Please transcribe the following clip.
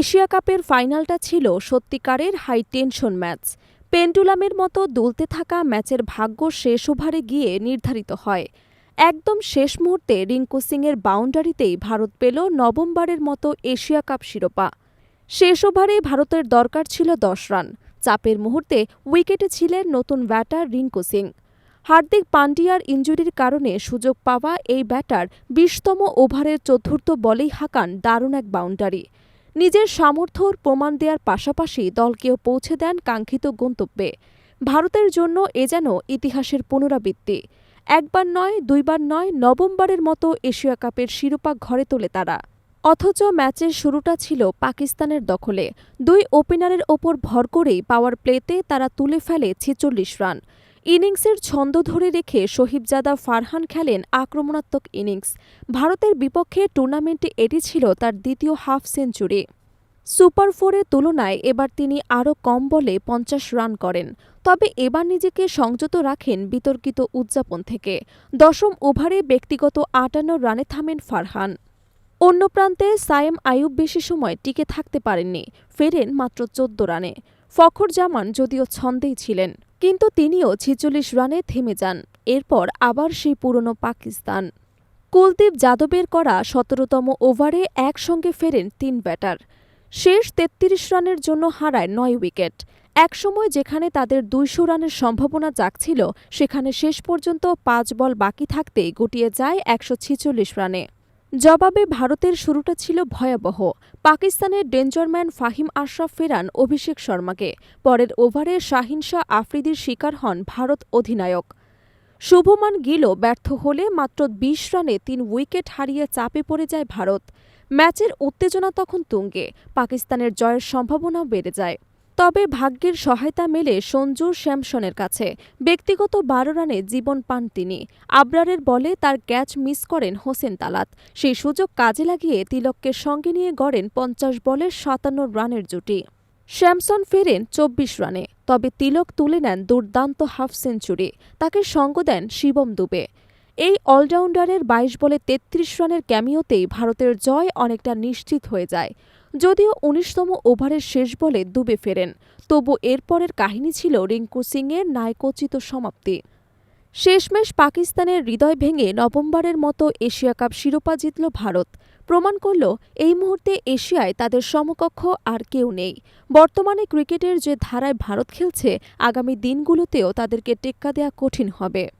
Asia কাপের ফাইনালটা ছিল সত্যিকারের হাই টেনশন ম্যাচ। পেন্ডুলামের মতো দুলতে থাকা ম্যাচের ভাগ্য শেষ ওভারে গিয়ে নির্ধারিত হয়। একদম শেষ মুহূর্তে রিঙ্কু সিংয়ের বাউন্ডারিতেই ভারত পেল নবমবারের মতো এশিয়া কাপ শিরোপা। শেষ ওভারে ভারতের দরকার ছিল দশ রান। চাপের মুহূর্তে উইকেটে ছিলেন নতুন ব্যাটার রিঙ্কু সিং। হার্দিক পান্ডিয়ার ইঞ্জুরির কারণে সুযোগ পাওয়া এই ব্যাটার বিশতম ওভারের চতুর্থ বলেই হাঁকান দারুণ এক বাউন্ডারি। নিজের সামর্থ্যর প্রমাণ দেওয়ার পাশাপাশি দলকেও পৌঁছে দেন কাঙ্ক্ষিত গন্তব্যে। ভারতের জন্য এ যেন ইতিহাসের পুনরাবৃত্তি। একবার নয়, দুইবার নয়, নবমবারের মতো এশিয়া কাপের শিরোপা ঘরে তোলে তারা। অথচ ম্যাচের শুরুটা ছিল পাকিস্তানের দখলে। দুই ওপেনারের ওপর ভর করেই পাওয়ার প্লেতে তারা তুলে ফেলে ছেচল্লিশ রান। ইনিংসের ছন্দ ধরে রেখে শহীবজাদা ফারহান খেলেন আক্রমণাত্মক ইনিংস। ভারতের বিপক্ষে টুর্নামেন্টে এটি ছিল তার দ্বিতীয় হাফ সেঞ্চুরি। সুপার ফোরের তুলনায় এবার তিনি আরও কম বলে পঞ্চাশ রান করেন। তবে এবার নিজেকে সংযত রাখেন বিতর্কিত উদযাপন থেকে। দশম ওভারে ব্যক্তিগত আটান্ন রানে থামেন ফারহান। অন্য প্রান্তে সায়েম আয়ুব বেশি সময় টিকে থাকতে পারেননি, ফেরেন মাত্র চোদ্দ রানে। ফখর জামান যদিও ছন্দেই ছিলেন। কিন্তু তিনিও ছিচল্লিশ রানে থেমে যান, এরপর আবার সেই পুরনো পাকিস্তান। কুলদীপ যাদবের করা সতেরোতম ওভারে একসঙ্গে ফেরেন তিন ব্যাটার। শেষ তেত্রিশ রানের জন্য হারায় নয় উইকেট। একসময় যেখানে তাদের দুইশো রানের সম্ভাবনা জাগছিল, সেখানে শেষ পর্যন্ত পাঁচ বল বাকি থাকতেই গুটিয়ে যায় একশো রানে। জবাবে ভারতের শুরুটা ছিল ভয়াবহ। পাকিস্তানের ডেঞ্জারম্যান ফাহিম আশরাফ ফেরান অভিষেক শর্মাকে। পরের ওভারে শাহিন শাহ আফ্রিদির শিকার হন ভারত অধিনায়ক। শুভমান গিলও ব্যর্থ হলে মাত্র বিশ রানে তিন উইকেট হারিয়ে চাপে পড়ে যায় ভারত। ম্যাচের উত্তেজনা তখন তুঙ্গে। পাকিস্তানের জয়ের সম্ভাবনাও বেড়ে যায়। তবে ভাগ্যের সহায়তা মেলে সঞ্জু স্যামসনের কাছে। ব্যক্তিগত বারো রানে জীবন পান তিনি। আবরারের বলে তার ক্যাচ মিস করেন হোসেন তালাত। সেই সুযোগ কাজে লাগিয়ে তিলককে সঙ্গে নিয়ে গড়েন পঞ্চাশ বলে সাতান্ন রানের জুটি। শ্যামসন ফেরেন চব্বিশ রানে, তবে তিলক তুলে নেন দুর্দান্ত হাফ সেঞ্চুরি। তাকে সঙ্গ দেন শিবম দুবে। এই অলরাউন্ডারের বাইশ বলে তেত্রিশ রানের ক্যামিওতেই ভারতের জয় অনেকটা নিশ্চিত হয়ে যায়। যদিও উনিশতম ওভারের শেষ বলে দুবে ফেরেন, তবু এরপরের কাহিনী ছিল রিঙ্কু সিংয়ের নায়কোচিত সমাপ্তি। শেষমেশ পাকিস্তানের হৃদয় ভেঙে নভেম্বরের মতো এশিয়া কাপ শিরোপা জিতল ভারত। প্রমাণ করল, এই মুহূর্তে এশিয়ায় তাদের সমকক্ষ আর কেউ নেই। বর্তমানে ক্রিকেটের যে ধারায় ভারত খেলছে, আগামী দিনগুলোতেও তাদেরকে টেক্কা দেওয়া কঠিন হবে।